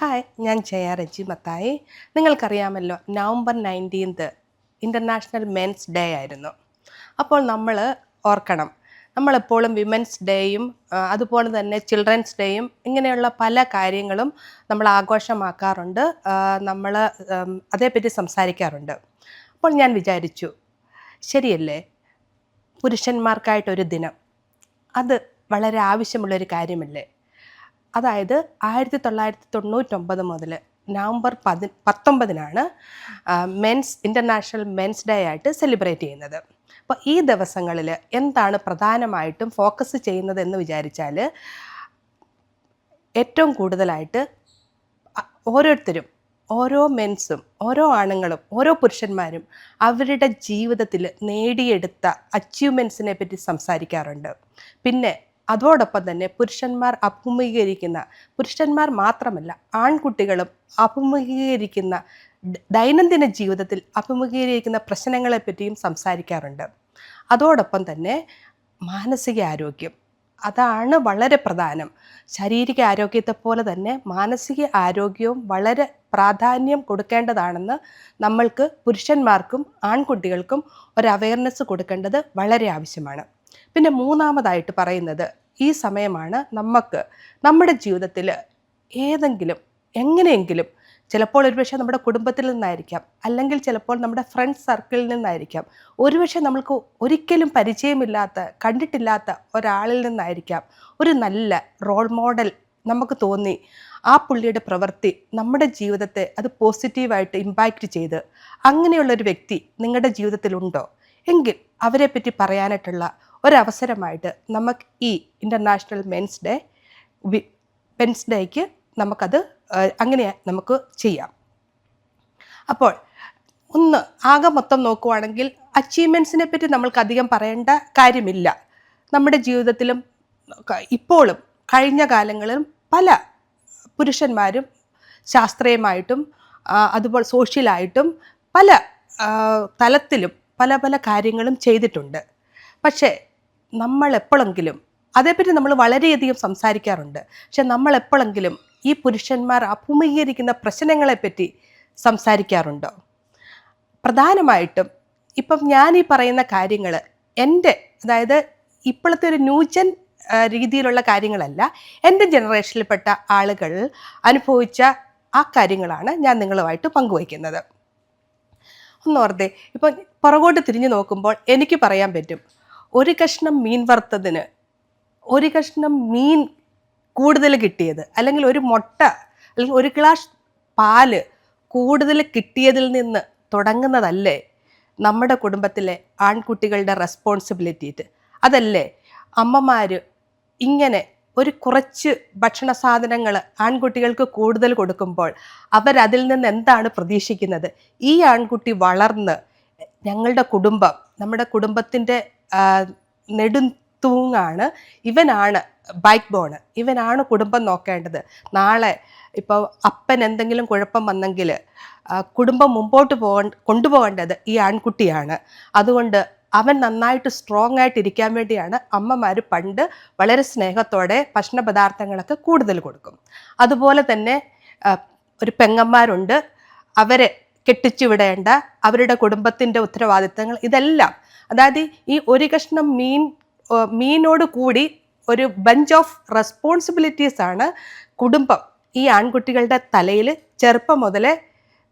Hi ഞാൻ ജയ രജി മത്തായി. നിങ്ങൾക്കറിയാമല്ലോ November nineteenth international men's day ആയിരുന്നു. അപ്പോൾ നമ്മൾ ഓർക്കണം നമ്മളെപ്പോഴും വിമൻസ് ഡേയും അതുപോലെ തന്നെ ചിൽഡ്രൻസ് ഡേയും ഇങ്ങനെയുള്ള പല കാര്യങ്ങളും നമ്മൾ ആഘോഷമാക്കാറുണ്ട്. നമ്മൾ അതേപ്പറ്റി സംസാരിക്കാറുണ്ട്. അപ്പോൾ ഞാൻ വിചാരിച്ചു ശരിയല്ലേ? പുരുഷന്മാർക്കായിട്ടൊരു ദിനം. അത് വളരെ ആവശ്യമുള്ളൊരു കാര്യമല്ലേ? അതായത് ആയിരത്തി തൊള്ളായിരത്തി തൊണ്ണൂറ്റൊമ്പത് മുതൽ നവംബർ പതി പത്തൊമ്പതിനാണ് മെൻസ് ഇന്റർനാഷണൽ മെൻസ് ഡേ ആയിട്ട് സെലിബ്രേറ്റ് ചെയ്യുന്നത്. അപ്പോൾ ഈ ദിവസങ്ങളിൽ എന്താണ് പ്രധാനമായിട്ടും ഫോക്കസ് ചെയ്യുന്നത് എന്ന് വിചാരിച്ചാൽ ഏറ്റവും കൂടുതലായിട്ട് ഓരോരുത്തരും ഓരോ മെൻസും ഓരോ ആണുങ്ങളും ഓരോ പുരുഷന്മാരും അവരുടെ ജീവിതത്തിൽ നേടിയെടുത്ത അച്ചീവ്മെൻസിനെ പറ്റി സംസാരിക്കാറുണ്ട്. പിന്നെ അതോടൊപ്പം തന്നെ പുരുഷന്മാർ അഭിമുഖീകരിക്കുന്ന പുരുഷന്മാർ മാത്രമല്ല ആൺകുട്ടികളും അഭിമുഖീകരിക്കുന്ന ദൈനംദിന ജീവിതത്തിൽ അഭിമുഖീകരിക്കുന്ന പ്രശ്നങ്ങളെപ്പറ്റിയും സംസാരിക്കാറുണ്ട്. അതോടൊപ്പം തന്നെ മാനസിക ആരോഗ്യം അതാണ് വളരെ പ്രധാനം. ശാരീരിക ആരോഗ്യത്തെ പോലെ തന്നെ മാനസിക ആരോഗ്യവും വളരെ പ്രാധാന്യം കൊടുക്കേണ്ടതാണെന്ന് നമ്മൾക്ക് പുരുഷന്മാർക്കും ആൺകുട്ടികൾക്കും ഒരു അവയർനെസ് കൊടുക്കേണ്ടത് വളരെ ആവശ്യമാണ്. പിന്നെ മൂന്നാമതായിട്ട് പറയുന്നത് ഈ സമയമാണ് നമുക്ക് നമ്മുടെ ജീവിതത്തിൽ ഏതെങ്കിലും എങ്ങനെയെങ്കിലും ചിലപ്പോൾ ഒരുപക്ഷെ നമ്മുടെ കുടുംബത്തിൽ നിന്നായിരിക്കാം അല്ലെങ്കിൽ ചിലപ്പോൾ നമ്മുടെ ഫ്രണ്ട് സർക്കിളിൽ നിന്നായിരിക്കാം. ഒരുപക്ഷെ നമ്മൾക്ക് ഒരിക്കലും പരിചയമില്ലാത്ത കണ്ടിട്ടില്ലാത്ത ഒരാളിൽ നിന്നായിരിക്കാം ഒരു നല്ല റോൾ മോഡൽ നമുക്ക് തോന്നി ആ പുള്ളിയുടെ പ്രവൃത്തി നമ്മുടെ ജീവിതത്തെ അത് പോസിറ്റീവായിട്ട് ഇമ്പാക്റ്റ് ചെയ്ത്. അങ്ങനെയുള്ളൊരു വ്യക്തി നിങ്ങളുടെ ജീവിതത്തിലുണ്ടോ? എങ്കിൽ അവരെ പറ്റി പറയാനായിട്ടുള്ള ഒരവസരമായിട്ട് നമുക്ക് ഈ ഇന്റർനാഷണൽ മെൻസ് ഡേ മെൻസ് ഡേക്ക് നമുക്കത് അങ്ങനെ നമുക്ക് ചെയ്യാം. അപ്പോൾ ഒന്ന് ആകെ മൊത്തം നോക്കുവാണെങ്കിൽ അച്ചീവ്മെൻസിനെ പറ്റി നമ്മൾക്ക് അധികം പറയേണ്ട കാര്യമില്ല. നമ്മുടെ ജീവിതത്തിലും ഇപ്പോഴും കഴിഞ്ഞ കാലങ്ങളിലും പല പുരുഷന്മാരും ശാസ്ത്രീയമായിട്ടും അതുപോലെ സോഷ്യലായിട്ടും പല തലത്തിലും പല പല കാര്യങ്ങളും ചെയ്തിട്ടുണ്ട്. പക്ഷേ നമ്മൾ എപ്പോഴെങ്കിലും അതേപ്പറ്റി നമ്മൾ വളരെയധികം സംസാരിക്കാറുണ്ട്. പക്ഷെ നമ്മൾ എപ്പോഴെങ്കിലും ഈ പുരുഷന്മാർ അഭിമുഖീകരിക്കുന്ന പ്രശ്നങ്ങളെപ്പറ്റി സംസാരിക്കാറുണ്ടോ? പ്രധാനമായിട്ടും ഇപ്പം ഞാൻ ഈ പറയുന്ന കാര്യങ്ങൾ എന്റെ അതായത് ഇപ്പോഴത്തെ ഒരു ന്യൂജൻ രീതിയിലുള്ള കാര്യങ്ങളല്ല എന്റെ ജനറേഷനിൽപ്പെട്ട ആളുകൾ അനുഭവിച്ച ആ കാര്യങ്ങളാണ് ഞാൻ നിങ്ങളുമായിട്ട് പങ്കുവയ്ക്കുന്നത്. ഒന്നോർത്തെ ഇപ്പം പുറകോട്ട് തിരിഞ്ഞു നോക്കുമ്പോൾ എനിക്ക് പറയാൻ പറ്റും ഒരു കഷ്ണം മീൻ വറുത്തതിന് ഒരു കഷ്ണം മീൻ കൂടുതൽ കിട്ടിയത് അല്ലെങ്കിൽ ഒരു മുട്ട അല്ലെങ്കിൽ ഒരു ഗ്ലാസ് പാൽ കൂടുതൽ കിട്ടിയതിൽ നിന്ന് തുടങ്ങുന്നതല്ലേ നമ്മുടെ കുടുംബത്തിലെ ആൺകുട്ടികളുടെ റെസ്പോൺസിബിലിറ്റി അതല്ലേ അമ്മമാർ ഇങ്ങനെ ഒരു കുറച്ച് ഭക്ഷണ സാധനങ്ങൾ ആൺകുട്ടികൾക്ക് കൂടുതൽ കൊടുക്കുമ്പോൾ അവരതിൽ നിന്ന് എന്താണ് പ്രതീക്ഷിക്കുന്നത്? ഈ ആൺകുട്ടി വളർന്ന് ഞങ്ങളുടെ കുടുംബം നമ്മുടെ കുടുംബത്തിന്റെ നെടുന്തൂങ്ങാണ് ഇവനാണ് ബൈക്ക് ബോണ് ഇവനാണ് കുടുംബം നോക്കേണ്ടത്. നാളെ ഇപ്പോൾ അപ്പൻ എന്തെങ്കിലും കുഴപ്പം വന്നെങ്കിൽ കുടുംബം മുമ്പോട്ട് പോക കൊണ്ടുപോകേണ്ടത് ഈ ആൺകുട്ടിയാണ്. അതുകൊണ്ട് അവൻ നന്നായിട്ട് സ്ട്രോങ് ആയിട്ട് ഇരിക്കാൻ വേണ്ടിയാണ് അമ്മമാർ പണ്ട് വളരെ സ്നേഹത്തോടെ ഭക്ഷണ പദാർത്ഥങ്ങളൊക്കെ കൂടുതൽ കൊടുക്കും. അതുപോലെ തന്നെ ഒരു പെങ്ങന്മാരുണ്ട്. അവരെ കെട്ടിച്ചു വിടേണ്ട അവരുടെ കുടുംബത്തിന്റെ ഉത്തരവാദിത്തങ്ങൾ ഇതെല്ലാം. അതായത് ഈ ഒരു കഷ്ണം മീൻ മീനോട് കൂടി ഒരു ബഞ്ച് ഓഫ് റെസ്പോൺസിബിലിറ്റീസ് ആണ് കുടുംബം ഈ ആൺകുട്ടികളുടെ തലയിൽ ചെറുപ്പം മുതലേ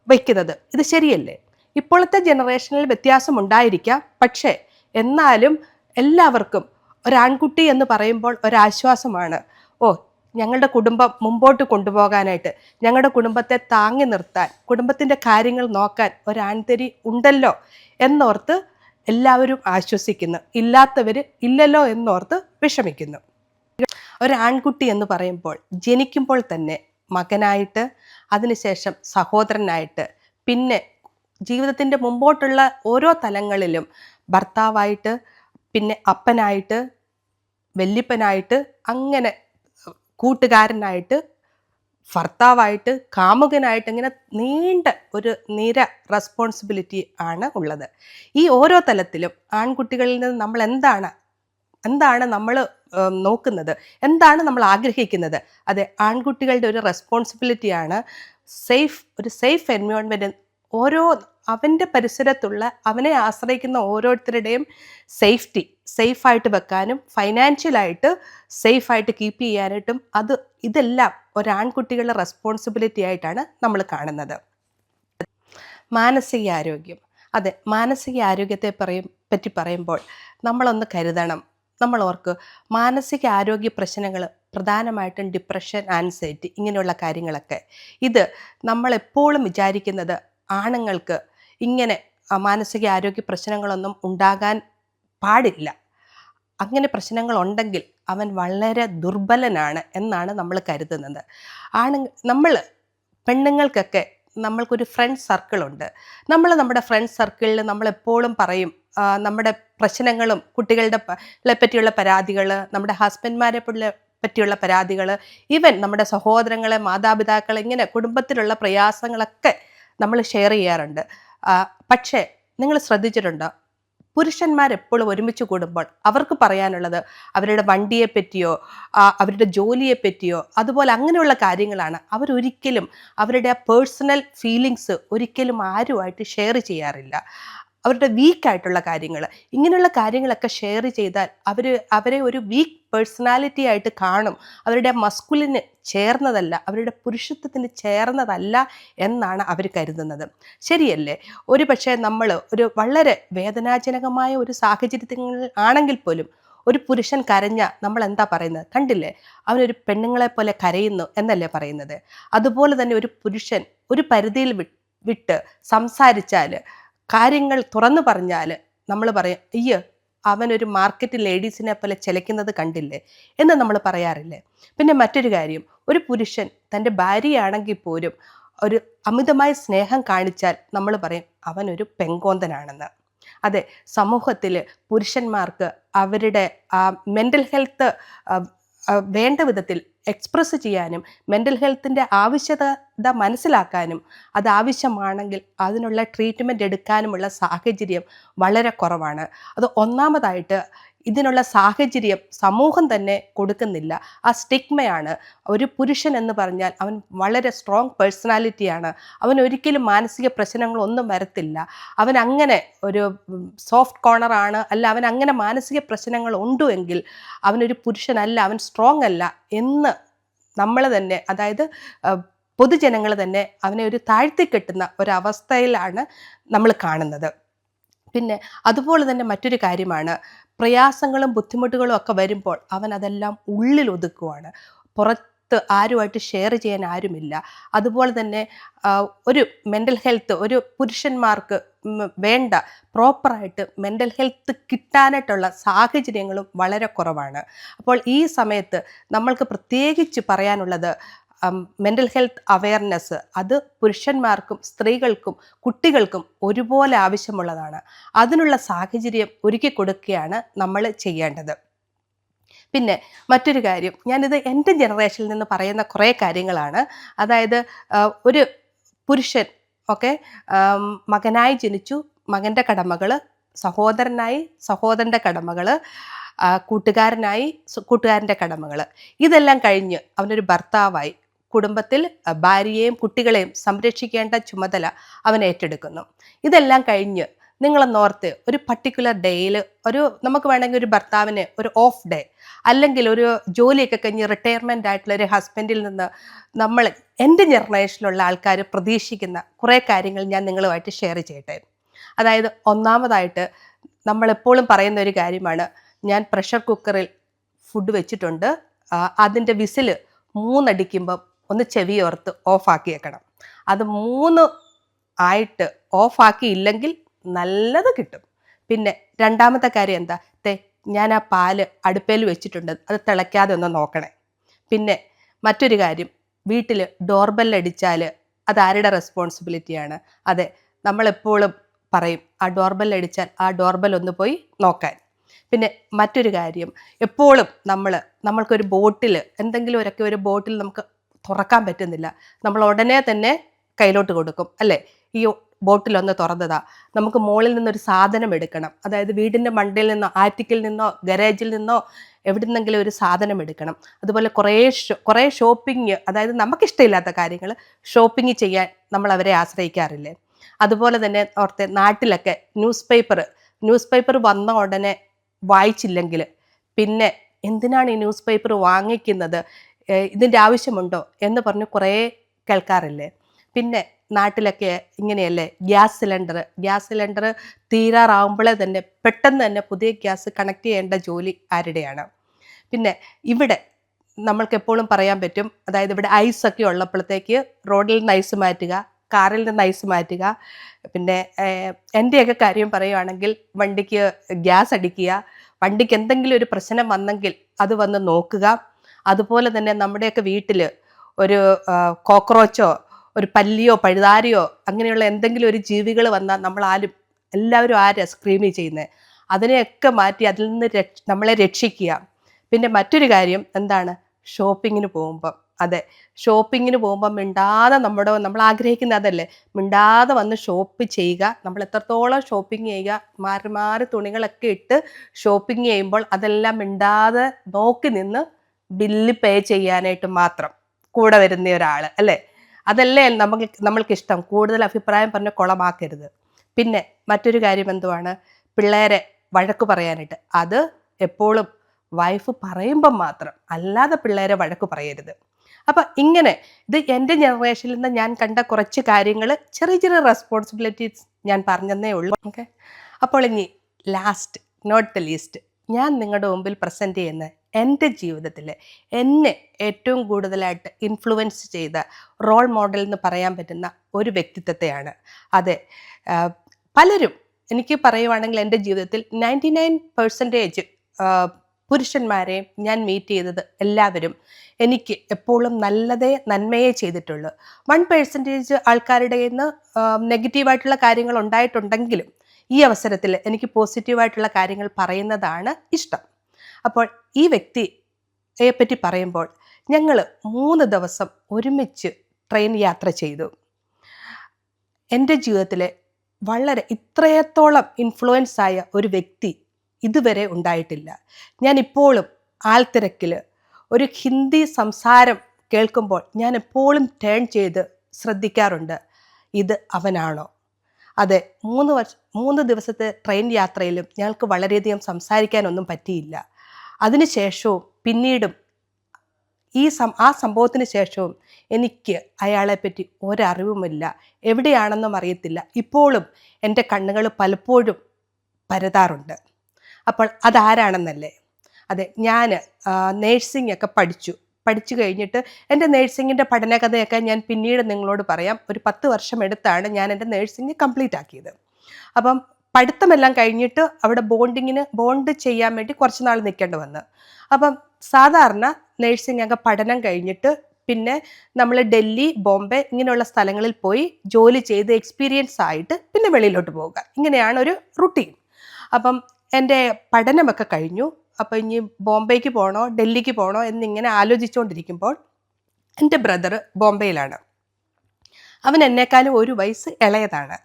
വയ്ക്കുന്നത്. ഇത് ശരിയല്ലേ? ഇപ്പോഴത്തെ ജനറേഷനിൽ വ്യത്യാസം ഉണ്ടായിരിക്കാം. പക്ഷേ എന്നാലും എല്ലാവർക്കും ഒരാൺകുട്ടി എന്ന് പറയുമ്പോൾ ഒരാശ്വാസമാണ്. ഓ ഞങ്ങളുടെ കുടുംബം മുമ്പോട്ട് കൊണ്ടുപോകാനായിട്ട് ഞങ്ങളുടെ കുടുംബത്തെ താങ്ങി നിർത്താൻ കുടുംബത്തിന്റെ കാര്യങ്ങൾ നോക്കാൻ ഒരാൺതരി ഉണ്ടല്ലോ എന്നോർത്ത് എല്ലാവരും ആശ്വസിക്കുന്നു. ഇല്ലാത്തവർ ഇല്ലല്ലോ എന്നോർത്ത് വിഷമിക്കുന്നു. ഒരാൺകുട്ടി എന്ന് പറയുമ്പോൾ ജനിക്കുമ്പോൾ തന്നെ മകനായിട്ട് അതിനുശേഷം സഹോദരനായിട്ട് പിന്നെ ജീവിതത്തിന്റെ മുമ്പോട്ടുള്ള ഓരോ തലങ്ങളിലും ഭർത്താവായിട്ട് പിന്നെ അപ്പനായിട്ട് വല്യപ്പനായിട്ട് അങ്ങനെ കൂട്ടുകാരനായിട്ട് ഭർത്താവായിട്ട് കാമുകനായിട്ട് ഇങ്ങനെ നീണ്ട ഒരു നിര റെസ്പോൺസിബിലിറ്റി ആണ് ഉള്ളത്. ഈ ഓരോ തലത്തിലും ആൺകുട്ടികളിൽ നിന്ന് നമ്മൾ എന്താണ് എന്താണ് നമ്മൾ നോക്കുന്നത് എന്താണ് നമ്മൾ ആഗ്രഹിക്കുന്നത് അതെ ആൺകുട്ടികളുടെ ഒരു റെസ്പോൺസിബിലിറ്റിയാണ് സേഫ് ഒരു സേഫ് എൻവയോൺമെന്റ് ഓരോ അവന്റെ പരിസരത്തുള്ള അവനെ ആശ്രയിക്കുന്ന ഓരോരുത്തരുടെയും സേഫ്റ്റി സേഫായിട്ട് വെക്കാനും ഫൈനാൻഷ്യലായിട്ട് സേഫായിട്ട് കീപ്പ് ചെയ്യാനായിട്ടും അത് ഇതെല്ലാം ഒരാൺകുട്ടികളുടെ റെസ്പോൺസിബിലിറ്റി ആയിട്ടാണ് നമ്മൾ കാണുന്നത്. മാനസികാരോഗ്യം. അതെ മാനസികാരോഗ്യത്തെ പറയും പറ്റി പറയുമ്പോൾ നമ്മളൊന്ന് കരുതണം. നമ്മൾ ഓർക്ക് മാനസിക ആരോഗ്യ പ്രശ്നങ്ങൾ പ്രധാനമായിട്ടും ഡിപ്രഷൻ ആൻസൈറ്റി ഇങ്ങനെയുള്ള കാര്യങ്ങളൊക്കെ. ഇത് നമ്മളെപ്പോഴും വിചാരിക്കുന്നത് ആണുങ്ങൾക്ക് ഇങ്ങനെ മാനസിക ആരോഗ്യ പ്രശ്നങ്ങളൊന്നും ഉണ്ടാകാൻ പാടില്ല. അങ്ങനെ പ്രശ്നങ്ങളുണ്ടെങ്കിൽ അവൻ വളരെ ദുർബലനാണ് എന്നാണ് നമ്മൾ കരുതുന്നത്. ആണ് നമ്മൾ പെണ്ണുങ്ങൾക്കൊക്കെ നമ്മൾക്കൊരു ഫ്രണ്ട് സർക്കിളുണ്ട് നമ്മൾ നമ്മുടെ ഫ്രണ്ട് സർക്കിളിൽ നമ്മളെപ്പോഴും പറയും നമ്മുടെ പ്രശ്നങ്ങളും കുട്ടികളുടെ പറ്റിയുള്ള പരാതികൾ നമ്മുടെ ഹസ്ബൻഡ്മാരെ പറ്റിയുള്ള പരാതികൾ ഈവൻ നമ്മുടെ സഹോദരങ്ങളെ മാതാപിതാക്കളെ ഇങ്ങനെ കുടുംബത്തിലുള്ള പ്രയാസങ്ങളൊക്കെ നമ്മൾ ഷെയർ ചെയ്യാറുണ്ട്. പക്ഷേ നിങ്ങൾ ശ്രദ്ധിച്ചിട്ടുണ്ട്. പുരുഷന്മാർ എപ്പോഴും ഒരുമിച്ച് കൂടുമ്പോൾ അവർക്ക് പറയാനുള്ളത് അവരുടെ വണ്ടിയെ പറ്റിയോ അവരുടെ ജോലിയെ പറ്റിയോ അതുപോലെ അങ്ങനെയുള്ള കാര്യങ്ങളാണ് അവരൊരിക്കലും അവരുടെ പേഴ്സണൽ ഫീലിങ്സ് ഒരിക്കലും ആരുമായിട്ട് ഷെയർ ചെയ്യാറില്ല. അവരുടെ വീക്കായിട്ടുള്ള കാര്യങ്ങൾ ഇങ്ങനെയുള്ള കാര്യങ്ങളൊക്കെ ഷെയർ ചെയ്താൽ അവർ അവരെ ഒരു വീക്ക് പേഴ്സണാലിറ്റി ആയിട്ട് കാണും. അവരുടെ മസ്കുലിന് ചേർന്നതല്ല അവരുടെ പുരുഷത്വത്തിന് ചേർന്നതല്ല എന്നാണ് അവർ കരുതുന്നത്. ശരിയല്ലേ? ഒരു പക്ഷേ നമ്മൾ ഒരു വളരെ വേദനാജനകമായ ഒരു സാഹചര്യത്തിൽ ആണെങ്കിൽ പോലും ഒരു പുരുഷൻ കരഞ്ഞ നമ്മൾ എന്താ പറയുന്നത്? കണ്ടില്ലേ? അവനൊരു പെണ്ണുങ്ങളെ പോലെ കരയുന്നു എന്നല്ലേ പറയുന്നത്? അതുപോലെ തന്നെ ഒരു പുരുഷൻ ഒരു പരിധിയിൽ വിട്ട് സംസാരിച്ചാൽ കാര്യങ്ങൾ തുറന്നു പറഞ്ഞാൽ നമ്മൾ പറയും അയ്യോ അവനൊരു മാർക്കറ്റ് ലേഡീസിനെ പോലെ ചിലയ്ക്കുന്നത് കണ്ടില്ലേ? എന്ന് നമ്മൾ പറയാറില്ലേ? പിന്നെ മറ്റൊരു കാര്യം ഒരു പുരുഷൻ തന്റെ ഭാര്യയാണെങ്കിൽ പോലും ഒരു അമിതമായ സ്നേഹം കാണിച്ചാൽ നമ്മൾ പറയും അവനൊരു പെങ്കോന്തനാണെന്ന്. അതെ സമൂഹത്തിൽ പുരുഷന്മാർക്ക് അവരുടെ മെന്റൽ ഹെൽത്ത് വേണ്ട വിധത്തിൽ എക്സ്പ്രസ് ചെയ്യാനും മെന്റൽ ഹെൽത്തിന്റെ ആവശ്യകത മനസ്സിലാക്കാനും അത് ആവശ്യമാണെങ്കിൽ അതിനുള്ള ട്രീറ്റ്മെന്റ് എടുക്കാനുമുള്ള സാഹചര്യം വളരെ കുറവാണ്. അത് ഒന്നാമതായിട്ട് ഇതിനുള്ള സാഹചര്യം സമൂഹം തന്നെ കൊടുക്കുന്നില്ല. ആ സ്റ്റിഗ്മയാണ്. ഒരു പുരുഷൻ എന്ന് പറഞ്ഞാൽ അവൻ വളരെ സ്ട്രോങ് പേഴ്സണാലിറ്റിയാണ് അവൻ ഒരിക്കലും മാനസിക പ്രശ്നങ്ങളൊന്നും വരത്തില്ല. അവൻ അങ്ങനെ ഒരു സോഫ്റ്റ് കോർണറാണ് അല്ല അവൻ അങ്ങനെ മാനസിക പ്രശ്നങ്ങൾ ഉണ്ടുവെങ്കിൽ അവനൊരു പുരുഷനല്ല അവൻ സ്ട്രോങ് അല്ല എന്ന് നമ്മൾ തന്നെ അതായത് പൊതുജനങ്ങൾ തന്നെ അവനെ ഒരു താഴ്ത്തിക്കെട്ടുന്ന ഒരവസ്ഥയിലാണ് നമ്മൾ കാണുന്നത്. പിന്നെ അതുപോലെ തന്നെ മറ്റൊരു കാര്യമാണ്. പ്രയാസങ്ങളും ബുദ്ധിമുട്ടുകളും ഒക്കെ വരുമ്പോൾ അവൻ അതെല്ലാം ഉള്ളിൽ ഒതുക്കുവാണ്. പുറത്ത് ആരുമായിട്ട് ഷെയർ ചെയ്യാൻ ആരുമില്ല. അതുപോലെ തന്നെ ഒരു മെന്റൽ ഹെൽത്ത് ഒരു പുരുഷന്മാർക്ക് വേണ്ട പ്രോപ്പറായിട്ട് മെന്റൽ ഹെൽത്ത് കിട്ടാനായിട്ടുള്ള സാഹചര്യങ്ങളും വളരെ കുറവാണ്. അപ്പോൾ ഈ സമയത്ത് നമ്മൾക്ക് പ്രത്യേകിച്ച് പറയാനുള്ളത് മെന്റൽ ഹെൽത്ത് അവയർനെസ് അത് പുരുഷന്മാർക്കും സ്ത്രീകൾക്കും കുട്ടികൾക്കും ഒരുപോലെ ആവശ്യമുള്ളതാണ്. അതിനുള്ള സാഹചര്യം ഒരുക്കി കൊടുക്കുകയാണ് നമ്മൾ ചെയ്യേണ്ടത്. പിന്നെ മറ്റൊരു കാര്യം ഞാനിത് എന്റെ ജനറേഷനിൽ നിന്ന് പറയുന്ന കുറേ കാര്യങ്ങളാണ്. അതായത് ഒരു പുരുഷൻ ഓക്കെ മകനായി ജനിച്ചു മകന്റെ കടമകൾ സഹോദരനായി സഹോദരന്റെ കടമകൾ കൂട്ടുകാരനായി കൂട്ടുകാരന്റെ കടമകൾ ഇതെല്ലാം കഴിഞ്ഞ് അവനൊരു ഭർത്താവായി. കുടുംബത്തിൽ ഭാര്യയെയും കുട്ടികളെയും സംരക്ഷിക്കേണ്ട ചുമതല അവൻ ഏറ്റെടുക്കുന്നു. ഇതെല്ലാം കഴിഞ്ഞ് നിങ്ങളൊന്നോർത്ത് ഒരു പർട്ടിക്കുലർ ഡേയിൽ ഒരു നമുക്ക് വേണമെങ്കിൽ ഒരു ഭർത്താവിന് ഒരു ഓഫ് ഡേ അല്ലെങ്കിൽ ഒരു ജോലിയൊക്കെ കഴിഞ്ഞ് റിട്ടയർമെന്റ് ആയിട്ടുള്ള ഒരു ഹസ്ബൻഡിൽ നിന്ന് നമ്മൾ എന്റെ ജനറേഷനിലുള്ള ആൾക്കാർ പ്രതീക്ഷിക്കുന്ന കുറേ കാര്യങ്ങൾ ഞാൻ നിങ്ങളുമായിട്ട് ഷെയർ ചെയ്യട്ടെ. അതായത് ഒന്നാമതായിട്ട് നമ്മളെപ്പോഴും പറയുന്ന ഒരു കാര്യമാണ് ഞാൻ പ്രഷർ കുക്കറിൽ ഫുഡ് വെച്ചിട്ടുണ്ട് അതിന്റെ വിസിൽ മൂന്നടിക്കുമ്പം ഒന്ന് ചെവി ഓർത്ത് ഓഫാക്കി വെക്കണം അത് മൂന്ന് ആയിട്ട് ഓഫാക്കിയില്ലെങ്കിൽ നല്ലത് കിട്ടും. പിന്നെ രണ്ടാമത്തെ കാര്യം എന്താ? തേ ഞാൻ ആ പാൽ അടുപ്പേൽ വെച്ചിട്ടുണ്ട്. അത് തിളയ്ക്കാതെ ഒന്ന് നോക്കണേ. പിന്നെ മറ്റൊരു കാര്യം. വീട്ടിൽ ഡോർബെൽ അടിച്ചാൽ അത് ആരുടെ റെസ്പോൺസിബിലിറ്റിയാണ് അതെ നമ്മളെപ്പോഴും പറയും ആ ഡോർബെൽ അടിച്ചാൽ ആ ഡോർബെൽ ഒന്ന് പോയി നോക്കാൻ. പിന്നെ മറ്റൊരു കാര്യം. എപ്പോഴും നമ്മൾ നമ്മൾക്കൊരു ബോട്ടിൽ എന്തെങ്കിലും ഒരൊക്കെ ഒരു ബോട്ടിൽ നമുക്ക് തുറക്കാൻ പറ്റുന്നില്ല. നമ്മൾ ഉടനെ തന്നെ കയ്യിലോട്ട് കൊടുക്കും അല്ലേ? ഈ ബോട്ടിലൊന്ന് തുറന്നതാ. നമുക്ക് മുകളിൽ നിന്നൊരു സാധനം എടുക്കണം. അതായത് വീടിന്റെ മണ്ടയിൽ നിന്നോ ആറ്റിക്കിൽ നിന്നോ ഗരാജിൽ നിന്നോ എവിടുന്നെങ്കിലും ഒരു സാധനം എടുക്കണം. അതുപോലെ കുറേ കുറേ ഷോപ്പിംഗ് അതായത് നമുക്കിഷ്ടമില്ലാത്ത കാര്യങ്ങൾ ഷോപ്പിംഗ് ചെയ്യാൻ നമ്മൾ അവരെ ആശ്രയിക്കാറില്ലേ? അതുപോലെ തന്നെ ഓർത്തെ നാട്ടിലൊക്കെ ന്യൂസ് പേപ്പർ ന്യൂസ് പേപ്പർ വന്ന ഉടനെ വായിച്ചില്ലെങ്കിൽ പിന്നെ എന്തിനാണ് ഈ ന്യൂസ് പേപ്പർ വാങ്ങിക്കുന്നത്? ഇതിന്റെ ആവശ്യമുണ്ടോ എന്ന് പറഞ്ഞ് കുറേ കേൾക്കാറില്ലേ? പിന്നെ നാട്ടിലൊക്കെ ഇങ്ങനെയല്ലേ? ഗ്യാസ് സിലിണ്ടർ ഗ്യാസ് സിലിണ്ടർ തീരാറാവുമ്പോഴേ തന്നെ പെട്ടെന്ന് തന്നെ പുതിയ ഗ്യാസ് കണക്ട് ചെയ്യേണ്ട ജോലി ആരുടെയാണ്? പിന്നെ ഇവിടെ നമ്മൾക്ക് എപ്പോഴും പറയാൻ പറ്റും അതായത് ഇവിടെ ഐസൊക്കെ ഉള്ളപ്പോഴത്തേക്ക് റോഡിൽ നിന്ന് ഐസ് മാറ്റുക കാറിൽ നിന്ന് ഐസ് മാറ്റുക പിന്നെ എന്റെയൊക്കെ കാര്യം പറയുകയാണെങ്കിൽ വണ്ടിക്ക് ഗ്യാസ് അടിക്കുക വണ്ടിക്ക് എന്തെങ്കിലും ഒരു പ്രശ്നം വന്നെങ്കിൽ അത് വന്ന് നോക്കുക അതുപോലെ തന്നെ നമ്മുടെയൊക്കെ വീട്ടിൽ ഒരു കോക്രോച്ചോ ഒരു പല്ലിയോ പഴുതാരിയോ അങ്ങനെയുള്ള എന്തെങ്കിലും ഒരു ജീവികൾ വന്നാൽ നമ്മൾ ആരും എല്ലാവരും ആരാ സ്ക്രീമി ചെയ്യുന്നത് അതിനെയൊക്കെ മാറ്റി അതിൽ നിന്ന് രക്ഷ നമ്മളെ രക്ഷിക്കുക. പിന്നെ മറ്റൊരു കാര്യം എന്താണ്? ഷോപ്പിങ്ങിന് പോകുമ്പം. അതെ ഷോപ്പിങ്ങിന് പോകുമ്പോൾ മിണ്ടാതെ നമ്മുടെ നമ്മൾ ആഗ്രഹിക്കുന്ന അതല്ലേ? മിണ്ടാതെ വന്ന് ഷോപ്പ് ചെയ്യുക. നമ്മൾ എത്രത്തോളം ഷോപ്പിംഗ് ചെയ്യുക? മാറി മാറി തുണികളൊക്കെ ഇട്ട് ഷോപ്പിംഗ് ചെയ്യുമ്പോൾ അതെല്ലാം മിണ്ടാതെ നോക്കി നിന്ന് ബില്ല് പേ ചെയ്യാനായിട്ട് മാത്രം കൂടെ വരുന്ന ഒരാൾ അല്ലേ? അതല്ലേ നമുക്ക് നമ്മൾക്കിഷ്ടം. കൂടുതൽ അഭിപ്രായം പറഞ്ഞ് കുളമാക്കരുത്. പിന്നെ മറ്റൊരു കാര്യം എന്തുവാണ്? പിള്ളേരെ വഴക്ക് പറയാനായിട്ട്. അത് എപ്പോഴും വൈഫ് പറയുമ്പം മാത്രം അല്ലാതെ പിള്ളേരെ വഴക്ക് പറയരുത്. അപ്പം ഇങ്ങനെ ഇത് എന്റെ ജനറേഷനിൽ നിന്ന് ഞാൻ കണ്ട കുറച്ച് കാര്യങ്ങൾ ചെറിയ ചെറിയ റെസ്പോൺസിബിലിറ്റീസ് ഞാൻ പറഞ്ഞതേ ഉള്ളൂ. ഓക്കെ? അപ്പോൾ ഇനി ലാസ്റ്റ് നോട്ട് ദ ലീസ്റ്റ്. ഞാൻ നിങ്ങളുടെ മുമ്പിൽ പ്രസന്റ് ചെയ്യുന്ന എന്റെ ജീവിതത്തിൽ എന്നെ ഏറ്റവും കൂടുതലായിട്ട് ഇൻഫ്ലുവൻസ് ചെയ്ത റോൾ മോഡൽ എന്ന് പറയാൻ പറ്റുന്ന ഒരു വ്യക്തിത്വത്തെയാണ്. അതെ പലരും എനിക്ക് പറയുവാണെങ്കിൽ എന്റെ ജീവിതത്തിൽ നയന്റി നയൻ പെർസെന്റേജ് പുരുഷന്മാരെയും ഞാൻ മീറ്റ് ചെയ്തത് എല്ലാവരും എനിക്ക് എപ്പോഴും നല്ലതേ നന്മയെ ചെയ്തിട്ടുള്ളൂ. വൺ പേഴ്സന്റേജ് ആൾക്കാരുടെ നിന്ന് നെഗറ്റീവായിട്ടുള്ള കാര്യങ്ങൾ ഉണ്ടായിട്ടുണ്ടെങ്കിലും ഈ അവസരത്തിൽ എനിക്ക് പോസിറ്റീവായിട്ടുള്ള കാര്യങ്ങൾ പറയുന്നതാണ് ഇഷ്ടം. അപ്പോൾ ഈ വ്യക്തിയെ പറ്റി പറയുമ്പോൾ ഞങ്ങൾ മൂന്ന് ദിവസം ഒരുമിച്ച് ട്രെയിൻ യാത്ര ചെയ്തു. എന്റെ ജീവിതത്തിലെ വളരെ ഇത്രയത്തോളം ഇൻഫ്ലുവൻസ് ആയ ഒരു വ്യക്തി ഇതുവരെ ഉണ്ടായിട്ടില്ല. ഞാൻ ഇപ്പോഴും ആൽത്തിരക്കിൽ ഒരു ഹിന്ദി സംസാരം കേൾക്കുമ്പോൾ ഞാൻ എപ്പോഴും ടേൺ ചെയ്ത് ശ്രദ്ധിക്കാറുണ്ട്. ഇത് അവനാണോ? അതെ മൂന്ന് വർഷ മൂന്ന് ദിവസത്തെ ട്രെയിൻ യാത്രയിലും ഞങ്ങൾക്ക് വളരെയധികം സംസാരിക്കാനൊന്നും പറ്റിയില്ല. അതിനുശേഷവും പിന്നീടും ഈ സം ആ സംഭവത്തിന് ശേഷവും എനിക്ക് അയാളെപ്പറ്റി ഒരറിവുമില്ല. എവിടെയാണെന്നും അറിയത്തില്ല. ഇപ്പോഴും എന്റെ കണ്ണുകൾ പലപ്പോഴും പരതാറുണ്ട്. അപ്പോൾ അതാരാണെന്നല്ലേ? അതെ ഞാൻ നേഴ്സിംഗ് ഒക്കെ പഠിച്ചു. പഠിച്ചു കഴിഞ്ഞിട്ട് എന്റെ നേഴ്സിങ്ങിന്റെ പഠനകഥയൊക്കെ ഞാൻ പിന്നീട് നിങ്ങളോട് പറയാം. ഒരു പത്ത് വർഷം എടുത്താണ് ഞാൻ എന്റെ നേഴ്സിംഗ് കംപ്ലീറ്റ് ആക്കിയത് അപ്പം പഠിത്തമെല്ലാം കഴിഞ്ഞിട്ട് അവിടെ ബോണ്ടിങ്ങിന് ബോണ്ട് ചെയ്യാൻ വേണ്ടി കുറച്ച് നാൾ നിൽക്കേണ്ടി വന്ന്. അപ്പം സാധാരണ നേഴ്സിംഗ് ഒക്കെ പഠനം കഴിഞ്ഞിട്ട് പിന്നെ നമ്മൾ ഡൽഹി ബോംബെ ഇങ്ങനെയുള്ള സ്ഥലങ്ങളിൽ പോയി ജോലി ചെയ്ത് എക്സ്പീരിയൻസ് ആയിട്ട് പിന്നെ വെളിയിലോട്ട് പോവുക. ഇങ്ങനെയാണ് ഒരു റുട്ടീൻ അപ്പം എന്റെ പഠനമൊക്കെ കഴിഞ്ഞു. അപ്പോൾ ഇനി ബോംബെക്ക് പോകണോ ഡൽഹിക്ക് പോകണോ എന്നിങ്ങനെ ആലോചിച്ചുകൊണ്ടിരിക്കുമ്പോൾ എന്റെ ബ്രദർ ബോംബെയിലാണ്. അവൻ എന്നെക്കാളും ഒരു വയസ്സ് ഇളയതാണ്.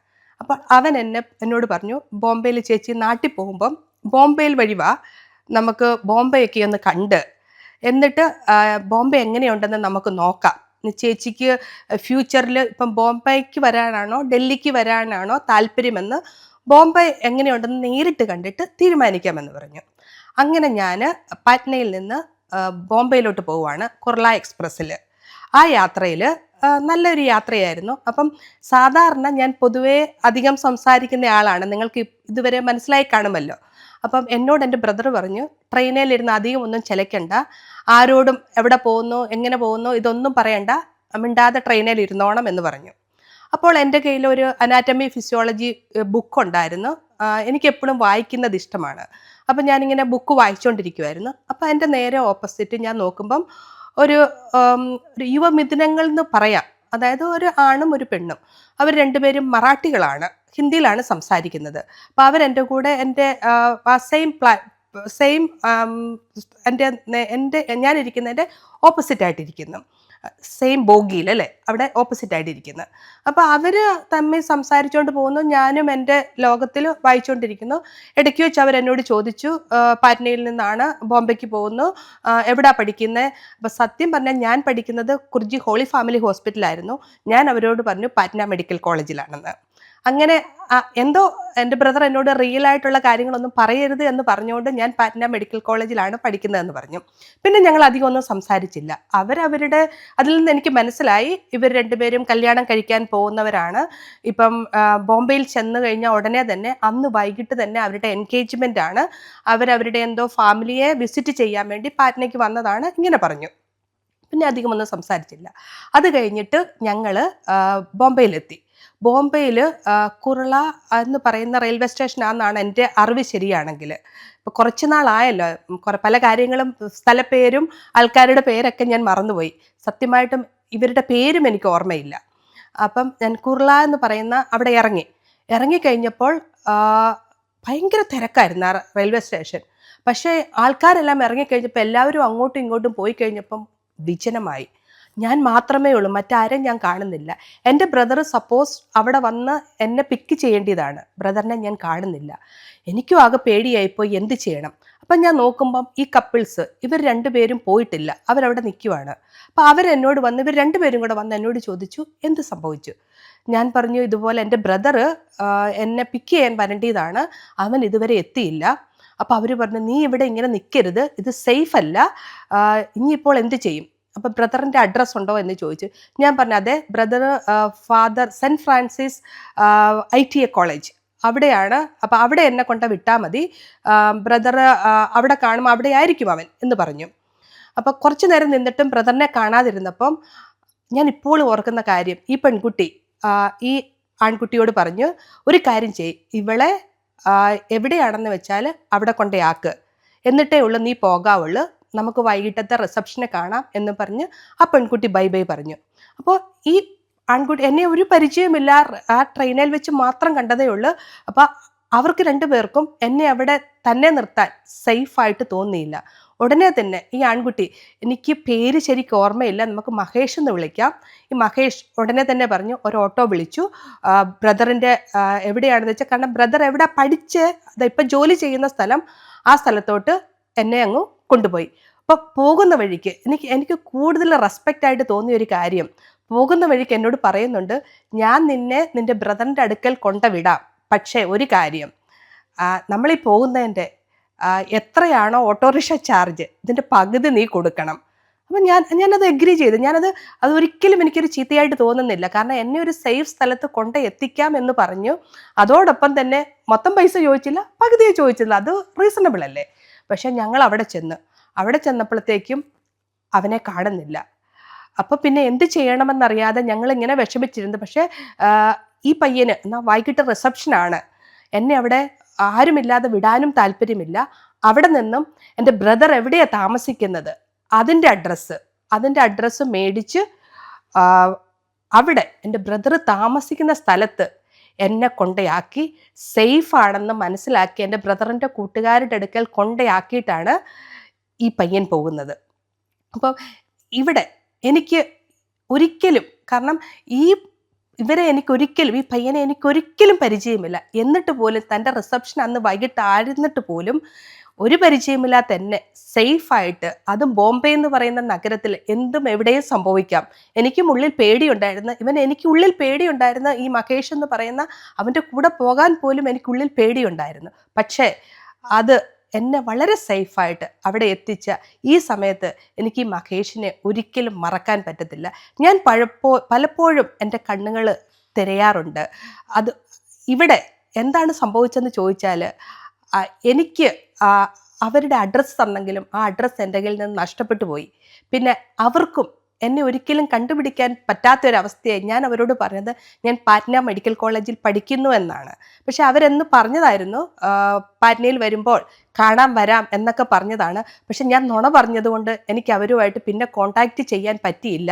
അപ്പോൾ അവൻ എന്നെ എന്നോട് പറഞ്ഞു ബോംബെയിൽ ചേച്ചി നാട്ടിൽ പോകുമ്പം ബോംബെയിൽ വഴി വാ നമുക്ക് ബോംബെയൊക്കെ ഒന്ന് കണ്ട്. എന്നിട്ട് ബോംബെ എങ്ങനെയുണ്ടെന്ന് നമുക്ക് നോക്കാം. ചേച്ചിക്ക് ഫ്യൂച്ചറിൽ ഇപ്പം ബോംബെക്ക് വരാനാണോ ഡൽഹിക്ക് വരാനാണോ താല്പര്യമെന്ന് ബോംബെ എങ്ങനെയുണ്ടെന്ന് നേരിട്ട് കണ്ടിട്ട് തീരുമാനിക്കാമെന്ന് പറഞ്ഞു. അങ്ങനെ ഞാൻ പാറ്റ്നയിൽ നിന്ന് ബോംബെയിലോട്ട് പോവുകയാണ് കുർള എക്സ്പ്രസ്സിൽ. ആ യാത്രയിൽ നല്ലൊരു യാത്രയായിരുന്നു. അപ്പം സാധാരണ ഞാൻ പൊതുവേ അധികം സംസാരിക്കുന്ന ആളാണ്. നിങ്ങൾക്ക് ഇതുവരെ മനസ്സിലായി കാണുമല്ലോ. അപ്പം എന്നോട് എന്റെ ബ്രദർ പറഞ്ഞു ട്രെയിനിലിരുന്ന് അധികം ഒന്നും ചിലക്കണ്ട ആരോടും എവിടെ പോകുന്നു എങ്ങനെ പോകുന്നു ഇതൊന്നും പറയണ്ട. മിണ്ടാതെ ട്രെയിനിൽ ഇരുന്നോണം എന്ന് പറഞ്ഞു. അപ്പോൾ എന്റെ കയ്യിൽ ഒരു അനാറ്റമി ഫിസിയോളജി ബുക്ക് ഉണ്ടായിരുന്നു. എനിക്ക് എപ്പോഴും വായിക്കുന്നത് ഇഷ്ടമാണ്. അപ്പം ഞാനിങ്ങനെ ബുക്ക് വായിച്ചുകൊണ്ടിരിക്കുമായിരുന്നു അപ്പം എന്റെ നേരെ ഓപ്പോസിറ്റ് ഞാൻ നോക്കുമ്പം ഒരു യുവമിഥുനങ്ങൾ എന്ന് പറയാം. അതായത് ഒരു ആണും ഒരു പെണ്ണും. അവർ രണ്ടുപേരും മറാഠികളാണ്. ഹിന്ദിയിലാണ് സംസാരിക്കുന്നത്. അപ്പോൾ അവരെന്റെ കൂടെ എന്റെ സെയിം പ്ലാ സെയിം എന്റെ എന്റെ ഞാനിരിക്കുന്നതിന്റെ ഓപ്പോസിറ്റ് ആയിട്ടിരിക്കുന്നു. സെയിം ബോഗിയിൽ അല്ലേ? അവിടെ ഓപ്പോസിറ്റ് ആയിട്ട് ഇരിക്കുന്നത് അപ്പോൾ അവർ തമ്മിൽ സംസാരിച്ചുകൊണ്ട് പോകുന്നു. ഞാനും എന്റെ ലോകത്തിൽ വായിച്ചുകൊണ്ടിരിക്കുന്നു ഇടയ്ക്ക് വെച്ച് അവർ എന്നോട് ചോദിച്ചു പാറ്റ്നയിൽ നിന്നാണ് ബോംബെക്ക് പോകുന്നു. എവിടാ പഠിക്കുന്നത് അപ്പോൾ സത്യം പറഞ്ഞാൽ ഞാൻ പഠിക്കുന്നത് കുർജി ഹോളി ഫാമിലി ഹോസ്പിറ്റലായിരുന്നു ഞാൻ അവരോട് പറഞ്ഞു പാറ്റ്ന മെഡിക്കൽ കോളേജിലാണെന്ന്. അങ്ങനെ എന്തോ എന്റെ ബ്രദർ എന്നോട് റിയൽ ആയിട്ടുള്ള കാര്യങ്ങളൊന്നും പറയരുത് എന്ന് പറഞ്ഞുകൊണ്ട് ഞാൻ പാറ്റ്ന മെഡിക്കൽ കോളേജിലാണ് പഠിക്കുന്നതെന്ന് പറഞ്ഞു. പിന്നെ ഞങ്ങൾ അധികം ഒന്നും സംസാരിച്ചില്ല. അവരവരുടെ അതിൽ നിന്ന് എനിക്ക് മനസ്സിലായി ഇവർ രണ്ടുപേരും കല്യാണം കഴിക്കാൻ പോകുന്നവരാണ്. ഇപ്പം ബോംബെയിൽ ചെന്ന് കഴിഞ്ഞാൽ ഉടനെ തന്നെ അന്ന് വൈകിട്ട് തന്നെ അവരുടെ എൻഗേജ്മെന്റ് ആണ്. അവരവരുടെ എന്തോ ഫാമിലിയെ വിസിറ്റ് ചെയ്യാൻ വേണ്ടി പാറ്റ്നയ്ക്ക് വന്നതാണ് ഇങ്ങനെ പറഞ്ഞു. പിന്നെ അധികമൊന്നും സംസാരിച്ചില്ല. അത് കഴിഞ്ഞിട്ട് ഞങ്ങൾ ബോംബെയിലെത്തി. ബോംബെയിൽ കുറള എന്ന് പറയുന്ന റെയിൽവേ സ്റ്റേഷൻ സ്റ്റേഷനാണെന്നാണ് എന്റെ അറിവ് ശരിയാണെങ്കിൽ. ഇപ്പോൾ കുറച്ച് നാളായല്ലോ. കുറേ പല കാര്യങ്ങളും സ്ഥലപ്പേരും ആൾക്കാരുടെ പേരൊക്കെ ഞാൻ മറന്നുപോയി. സത്യമായിട്ടും ഇവരുടെ പേരും എനിക്ക് ഓർമ്മയില്ല. അപ്പം ഞാൻ കുർള എന്ന് പറയുന്ന അവിടെ ഇറങ്ങി. ഇറങ്ങിക്കഴിഞ്ഞപ്പോൾ ഭയങ്കര തിരക്കായിരുന്നു ആ റെയിൽവേ സ്റ്റേഷൻ. പക്ഷേ ആൾക്കാരെല്ലാം ഇറങ്ങിക്കഴിഞ്ഞപ്പോൾ എല്ലാവരും അങ്ങോട്ടും ഇങ്ങോട്ടും പോയി കഴിഞ്ഞപ്പം വിജനമായി. ഞാൻ മാത്രമേ ഉള്ളൂ മറ്റാരും ഞാൻ കാണുന്നില്ല. എന്റെ ബ്രദർ സപ്പോസ് അവിടെ വന്ന് എന്നെ പിക്ക് ചെയ്യേണ്ടതാണ്. ബ്രദറിനെ ഞാൻ കാണുന്നില്ല. എനിക്കും ആകെ പേടിയായിപ്പോയി എന്ത് ചെയ്യണം? അപ്പം ഞാൻ നോക്കുമ്പം ഈ കപ്പിൾസ് ഇവർ രണ്ടുപേരും പോയിട്ടില്ല അവരവിടെ നിൽക്കുവാണ്. അപ്പോൾ അവരെന്നോട് വന്ന് ഇവർ രണ്ടുപേരും കൂടെ വന്ന് എന്നോട് ചോദിച്ചു എന്ത് സംഭവിച്ചു? ഞാൻ പറഞ്ഞു ഇതുപോലെ എന്റെ ബ്രദർ എന്നെ പിക്ക് ചെയ്യാൻ വരേണ്ടതാണ്. അവൻ ഇതുവരെ എത്തിയില്ല. അപ്പോൾ അവർ പറഞ്ഞു നീ ഇവിടെ ഇങ്ങനെ നിൽക്കരുത്. ഇത് സേഫ് അല്ല. ഇനിയിപ്പോൾ എന്ത് ചെയ്യും? അപ്പം ബ്രദറിന്റെ അഡ്രസ് ഉണ്ടോ എന്ന് ചോദിച്ചു. ഞാൻ പറഞ്ഞു അതെ brother father saint Francis I T A college. അവിടെയാണ്. അപ്പോൾ അവിടെ എന്നെ കൊണ്ട് വിട്ടാൽ മതി. ബ്രദർ അവിടെ കാണും അവിടെ ആയിരിക്കും അവൻ എന്ന് പറഞ്ഞു. അപ്പോൾ കുറച്ചു നേരം നിന്നിട്ടും ബ്രദറിനെ കാണാതിരുന്നപ്പം ഞാൻ ഇപ്പോഴും ഓർക്കുന്ന കാര്യം ഈ പെൺകുട്ടി ഈ ആൺകുട്ടിയോട് പറഞ്ഞു ഒരു കാര്യം ചെയ് ഇവളെ എവിടെയാണെന്ന് വെച്ചാൽ അവിടെ കൊണ്ടേ ആക്ക്. എന്നിട്ടേ ഉള്ളൂ നീ പോകാവുള്ളൂ. നമുക്ക് വൈകിട്ടത്തെ റിസപ്ഷനെ കാണാം എന്ന് പറഞ്ഞ് ആ പെൺകുട്ടി ബൈ ബൈ പറഞ്ഞു. അപ്പോൾ ഈ ആൺകുട്ടി എന്നെ ഒരു പരിചയമില്ല ആ ട്രെയിനിൽ വെച്ച് മാത്രം കണ്ടതേ ഉള്ളൂ. അപ്പോൾ അവർക്ക് രണ്ടുപേർക്കും എന്നെ അവിടെ തന്നെ നിർത്താൻ സേഫായിട്ട് തോന്നിയില്ല. ഉടനെ തന്നെ ഈ ആൺകുട്ടി എനിക്ക് പേര് ശരിക്കും ഓർമ്മയില്ല. നമുക്ക് മഹേഷ് എന്ന് വിളിക്കാം. ഈ മഹേഷ് ഉടനെ തന്നെ പറഞ്ഞു ഒരു ഓട്ടോ വിളിച്ചു. ബ്രദറിന്റെ എവിടെയാണെന്ന് വെച്ചാൽ കാരണം ബ്രദർ എവിടെ പഠിച്ച്? ഇപ്പം ജോലി ചെയ്യുന്ന സ്ഥലം. ആ സ്ഥലത്തോട്ട് എന്നെ അങ്ങ് കൊണ്ടുപോയി. അപ്പോൾ പോകുന്ന വഴിക്ക് എനിക്ക് എനിക്ക് കൂടുതൽ റെസ്പെക്റ്റ് ആയിട്ട് തോന്നിയ ഒരു കാര്യം പോകുന്ന വഴിക്ക് എന്നോട് പറയുന്നുണ്ട് ഞാൻ നിന്നെ നിന്റെ ബ്രദറിന്റെ അടുക്കൽ കൊണ്ടുവിടാം പക്ഷേ ഒരു കാര്യം നമ്മളീ പോകുന്നതിന്റെ എത്രയാണോ ഓട്ടോറിക്ഷ ചാർജ് ഇതിന്റെ പകുതി നീ കൊടുക്കണം. അപ്പം ഞാൻ ഞാനത് എഗ്രി ചെയ്തു. ഞാനത് അത് ഒരിക്കലും എനിക്കൊരു ചീത്തയായിട്ട് തോന്നുന്നില്ല. കാരണം എന്നെ ഒരു സേഫ് സ്ഥലത്ത് കൊണ്ട് എത്തിക്കാം എന്ന് പറഞ്ഞു. അതോടൊപ്പം തന്നെ മൊത്തം പൈസ ചോദിച്ചില്ല പകുതിയെ ചോദിച്ചില്ല. അത് റീസണബിൾ അല്ലേ? പക്ഷെ ഞങ്ങൾ അവിടെ ചെന്ന് അവിടെ ചെന്നപ്പോഴത്തേക്കും അവനെ കാണുന്നില്ല. അപ്പോൾ പിന്നെ എന്ത് ചെയ്യണമെന്നറിയാതെ ഞങ്ങൾ ഇങ്ങനെ വിഷമിച്ചിരുന്നു. പക്ഷേ ഈ പയ്യന് എന്നാൽ വൈകിട്ട് റിസപ്ഷനാണ്. എന്നെ അവിടെ ആരുമില്ലാതെ വിടാനും താല്പര്യമില്ല. അവിടെ നിന്നും എന്റെ ബ്രദർ എവിടെയാണ് താമസിക്കുന്നത്? അതിന്റെ അഡ്രസ്സ്. അതിന്റെ അഡ്രസ്സ് മേടിച്ച് അവിടെ എന്റെ ബ്രദർ താമസിക്കുന്ന സ്ഥലത്ത് എന്നെ കൊണ്ടയാക്കി. സേഫാണെന്ന് മനസ്സിലാക്കി എന്റെ ബ്രദറിന്റെ കൂട്ടുകാരുടെ അടുക്കൽ കൊണ്ടയാക്കിയിട്ടാണ് ഈ പയ്യൻ പോകുന്നത്. അപ്പോൾ ഇവിടെ എനിക്ക് ഒരിക്കലും കാരണം ഈ ഇവരെ എനിക്കൊരിക്കലും ഈ പയ്യനെ എനിക്കൊരിക്കലും പരിചയമില്ല. എന്നിട്ട് പോലും തന്റെ റിസപ്ഷൻ അന്ന് വൈകിട്ട് ആയിരുന്നിട്ട് പോലും ഒരു പരിചയമില്ലാത്ത എന്നെ സേഫായിട്ട് അതും ബോംബെ എന്ന് പറയുന്ന നഗരത്തിൽ എന്തും എവിടെയും സംഭവിക്കാം. എനിക്കും ഉള്ളിൽ പേടിയുണ്ടായിരുന്നു. ഇവൻ എനിക്ക് ഉള്ളിൽ പേടിയുണ്ടായിരുന്ന. ഈ മഹേഷ് എന്ന് പറയുന്ന അവന്റെ കൂടെ പോകാൻ പോലും എനിക്കുള്ളിൽ പേടിയുണ്ടായിരുന്നു. പക്ഷേ അത് എന്നെ വളരെ സേഫായിട്ട് അവിടെ എത്തിച്ച ഈ സമയത്ത് എനിക്ക് ഈ മഹേഷിനെ ഒരിക്കലും മറക്കാൻ പറ്റത്തില്ല. ഞാൻ പഴപ്പോ പലപ്പോഴും എന്റെ കണ്ണുകൾ തിരയാറുണ്ട്. അത് ഇവിടെ എന്താണ് സംഭവിച്ചതെന്ന് ചോദിച്ചാൽ എനിക്ക് അവരുടെ അഡ്രസ്സ് തന്നെങ്കിലും ആ അഡ്രസ്സ് എന്റെ കയ്യിൽ നിന്ന് നഷ്ടപ്പെട്ടു പോയി. പിന്നെ അവർക്കും എന്നെ ഒരിക്കലും കണ്ടുപിടിക്കാൻ പറ്റാത്തൊരവസ്ഥയായി ഞാൻ അവരോട് പറഞ്ഞത് ഞാൻ പാറ്റ്ന മെഡിക്കൽ കോളേജിൽ പഠിക്കുന്നു എന്നാണ്. പക്ഷെ അവരെന്ന് പറഞ്ഞതായിരുന്നു പാറ്റ്നയിൽ വരുമ്പോൾ കാണാൻ വരാം എന്നൊക്കെ പറഞ്ഞതാണ്. പക്ഷെ ഞാൻ നുണ പറഞ്ഞതുകൊണ്ട് എനിക്ക് അവരുമായിട്ട് പിന്നെ കോണ്ടാക്റ്റ് ചെയ്യാൻ പറ്റിയില്ല.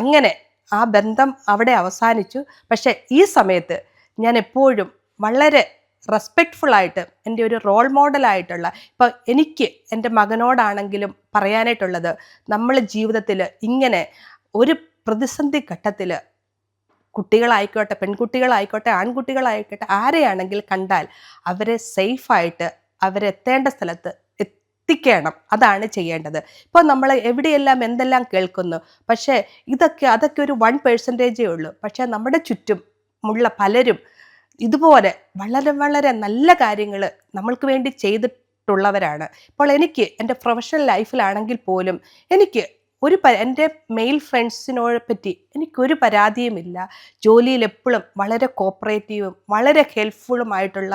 അങ്ങനെ ആ ബന്ധം അവിടെ അവസാനിച്ചു. പക്ഷെ ഈ സമയത്ത് ഞാൻ എപ്പോഴും വളരെ റെസ്പെക്റ്റ്ഫുൾ ആയിട്ട് എന്റെ ഒരു റോൾ മോഡലായിട്ടുള്ള ഇപ്പോൾ എനിക്ക് എന്റെ മകനോടാണെങ്കിലും പറയാനായിട്ടുള്ളത് നമ്മൾ ജീവിതത്തിൽ ഇങ്ങനെ ഒരു പ്രതിസന്ധി ഘട്ടത്തിൽ കുട്ടികളായിക്കോട്ടെ പെൺകുട്ടികളായിക്കോട്ടെ ആൺകുട്ടികളായിക്കോട്ടെ ആരെയാണെങ്കിൽ കണ്ടാൽ അവരെ സേഫായിട്ട് അവരെത്തേണ്ട സ്ഥലത്ത് എത്തിക്കണം. അതാണ് ചെയ്യേണ്ടത്. ഇപ്പോൾ നമ്മൾ എവിടെയെല്ലാം എന്തെല്ലാം കേൾക്കുന്നു പക്ഷേ ഇതൊക്കെ അതൊക്കെ ഒരു വൺ പേഴ്സന്റേജേ ഉള്ളൂ. പക്ഷേ നമ്മുടെ ചുറ്റും ഉള്ള പലരും ഇതുപോലെ വളരെ വളരെ നല്ല കാര്യങ്ങൾ നമ്മൾക്ക് വേണ്ടി ചെയ്തിട്ടുള്ളവരാണ്. ഇപ്പോൾ എനിക്ക് എന്റെ പ്രൊഫഷണൽ ലൈഫിലാണെങ്കിൽ പോലും എനിക്ക് ഒരു എന്റെ മെയിൽ ഫ്രണ്ട്സിനോട് പറ്റി എനിക്കൊരു പരാതിയുമില്ല. ജോലിയിൽ എപ്പോഴും വളരെ കോപ്പറേറ്റീവും വളരെ ഹെൽപ്ഫുള്ളുമായിട്ടുള്ള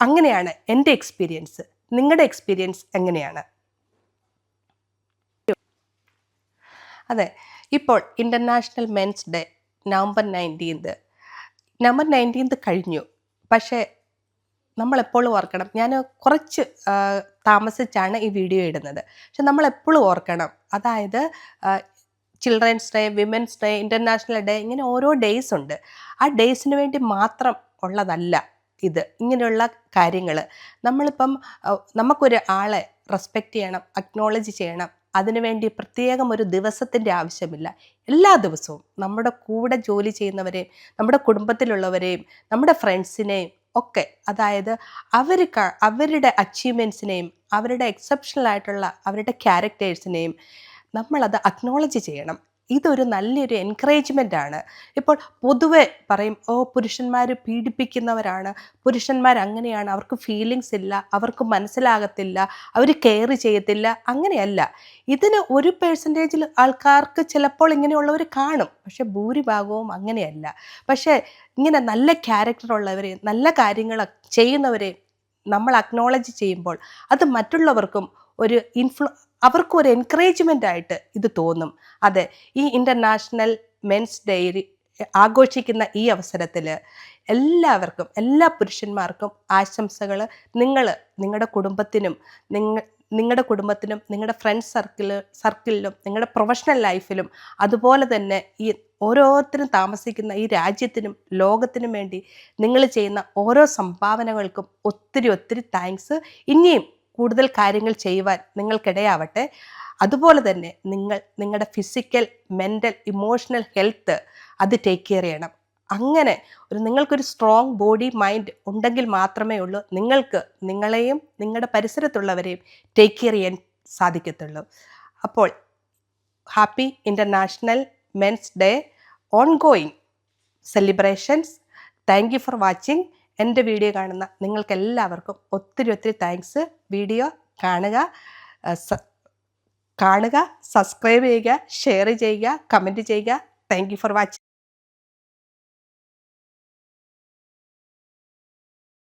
അങ്ങനെയാണ് എന്റെ എക്സ്പീരിയൻസ് നിങ്ങളുടെ എക്സ്പീരിയൻസ് എങ്ങനെയാണ്? അതെ ഇപ്പോൾ international men's day November nineteenth November nineteenth കഴിഞ്ഞു. പക്ഷേ നമ്മളെപ്പോഴും ഓർക്കണം. ഞാൻ കുറച്ച് താമസിച്ചാണ് ഈ വീഡിയോ ഇടുന്നത്. പക്ഷെ നമ്മളെപ്പോഴും ഓർക്കണം. അതായത് children's day women's day international day ഇങ്ങനെ ഓരോ ഡേയ്സ് ഉണ്ട്. ആ ഡേയ്സിന് വേണ്ടി മാത്രം ഉള്ളതല്ല ഇത്. ഇങ്ങനെയുള്ള കാര്യങ്ങൾ നമ്മളിപ്പം നമുക്കൊരു ആളെ റെസ്പെക്റ്റ് ചെയ്യണം അക്നോളജ് ചെയ്യണം അതിനുവേണ്ടി പ്രത്യേകം ഒരു ദിവസത്തിന്റെ ആവശ്യമില്ല. എല്ലാ ദിവസവും നമ്മുടെ കൂടെ ജോലി ചെയ്യുന്നവരെയും നമ്മുടെ കുടുംബത്തിലുള്ളവരെയും നമ്മുടെ ഫ്രണ്ട്സിനെയും ഒക്കെ അതായത് അവർ അവരുടെ അച്ചീവ്മെന്റ്സിനെയും അവരുടെ എക്സെപ്ഷണൽ ആയിട്ടുള്ള അവരുടെ ക്യാരക്ടേഴ്സിനെയും നമ്മളത് അക്നോളജ് ചെയ്യണം. ഇതൊരു നല്ലൊരു എൻകറേജ്മെന്റ് ആണ്. ഇപ്പോൾ പൊതുവെ പറയും ഓ പുരുഷന്മാർ പീഡിപ്പിക്കുന്നവരാണ്. പുരുഷന്മാർ അങ്ങനെയാണ്. അവർക്ക് ഫീലിങ്സ് ഇല്ല. അവർക്ക് മനസ്സിലാകത്തില്ല. അവർ കെയർ ചെയ്യത്തില്ല. അങ്ങനെയല്ല. ഇതിന് ഒരു പേഴ്സന്റേജിൽ ആൾക്കാർക്ക് ചിലപ്പോൾ ഇങ്ങനെയുള്ളവർ കാണും. പക്ഷെ ഭൂരിഭാഗവും അങ്ങനെയല്ല. പക്ഷേ ഇങ്ങനെ നല്ല ക്യാരക്ടർ ഉള്ളവരെ നല്ല കാര്യങ്ങൾ ചെയ്യുന്നവരെ നമ്മൾ അക്നോളജ് ചെയ്യുമ്പോൾ അത് മറ്റുള്ളവർക്കും ഒരു ഇൻഫ്ലു അവർക്കും ഒരു എൻകറേജ്മെന്റ് ആയിട്ട് ഇത് തോന്നും. അതെ ഈ ഇന്റർനാഷണൽ മെൻസ് ഡേ ആഘോഷിക്കുന്ന ഈ അവസരത്തിൽ എല്ലാവർക്കും എല്ലാ പുരുഷന്മാർക്കും ആശംസകൾ നിങ്ങൾ നിങ്ങളുടെ കുടുംബത്തിനും നിങ്ങൾ നിങ്ങളുടെ കുടുംബത്തിനും നിങ്ങളുടെ ഫ്രണ്ട്സ് സർക്കിൾ സർക്കിളിലും നിങ്ങളുടെ പ്രൊഫഷണൽ ലൈഫിലും അതുപോലെ തന്നെ ഈ ഓരോരുത്തരും താമസിക്കുന്ന ഈ രാജ്യത്തിനും ലോകത്തിനും വേണ്ടി നിങ്ങൾ ചെയ്യുന്ന ഓരോ സംഭാവനകൾക്കും ഒത്തിരി ഒത്തിരി താങ്ക്സ് ഇനിയും കൂടുതൽ കാര്യങ്ങൾ ചെയ്യുവാൻ നിങ്ങൾക്കിടയാവട്ടെ. അതുപോലെ തന്നെ നിങ്ങൾ നിങ്ങളുടെ ഫിസിക്കൽ മെന്റൽ ഇമോഷണൽ ഹെൽത്ത് അത് ടേക്ക് കെയർ ചെയ്യണം. അങ്ങനെ ഒരു നിങ്ങൾക്കൊരു സ്ട്രോങ് ബോഡി മൈൻഡ് ഉണ്ടെങ്കിൽ മാത്രമേ ഉള്ളൂ. നിങ്ങൾക്ക് നിങ്ങളെയും നിങ്ങളുടെ പരിസരത്തുള്ളവരെയും ടേക്ക് കെയർ ചെയ്യാൻ സാധിക്കത്തുള്ളൂ. അപ്പോൾ happy international men's day ongoing celebrations thank you for watching എന്റെ വീഡിയോ കാണുന്ന നിങ്ങൾക്കെല്ലാവർക്കും ഒത്തിരി ഒത്തിരി താങ്ക്സ് വീഡിയോ കാണുക കാണുക സബ്സ്ക്രൈബ് ചെയ്യുക ഷെയർ ചെയ്യുക കമന്റ് ചെയ്യുക. Thank for watching